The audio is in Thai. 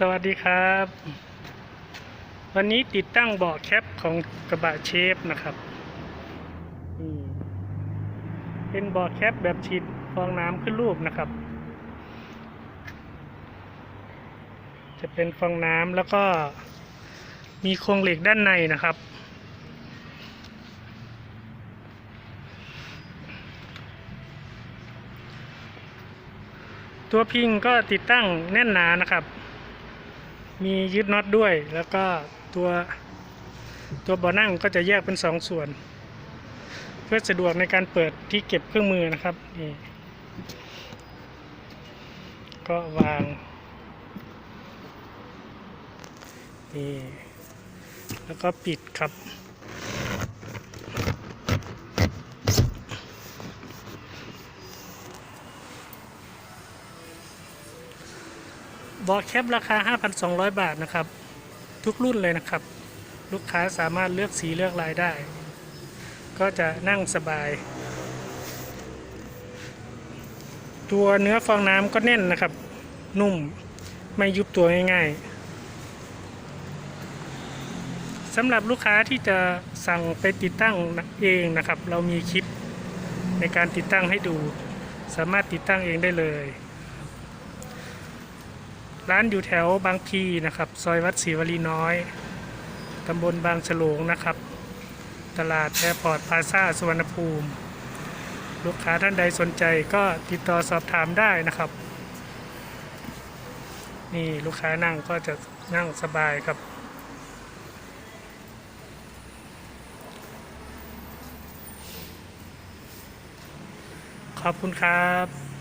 สวัสดีครับ วันนี้ติดตั้งเบาะแคปของกระบะเชฟนะครับเป็นเบาะแคปแบบฉีดฟองน้ำขึ้นรูปนะครับ จะเป็นฟองน้ำแล้วก็มีโครงเหล็กด้านในนะครับ ตัวพิงก็ติดตั้งแน่นหนานะครับ มียึดน็อตด้วย แล้วก็ตัวตัวเบาะนั่งก็จะแยกเป็นสองส่วน เพื่อสะดวกในการเปิดที่เก็บเครื่องมือนะครับนี่ก็วางนี่แล้วก็ปิดครับ บาะแคปราคา 5,200 บาทนะครับ ทุกรุ่นเลยนะครับ ลูกค้าสามารถเลือกสีเลือกลายได้ ก็จะนั่งสบาย ตัวเนื้อฟองน้ำก็แน่นนะครับ นุ่มไม่ยุบตัวง่ายๆสำหรับลูกค้าที่จะสั่งไปติดตั้งเองนะครับ เรามีคลิปในการติดตั้งให้ดู สามารถติดตั้งเองได้เลย ร้านอยู่แถวบางพีนะครับ ซอยวัดศรีวลีน้อย ตำบลบางฉลงนะครับ ตลาดแอร์พอร์ตพาซาสุวรรณภูมิ ลูกค้าท่านใดสนใจก็ติดต่อสอบถามได้นะครับ นี่ลูกค้านั่งก็จะนั่งสบายครับ ขอบคุณครับ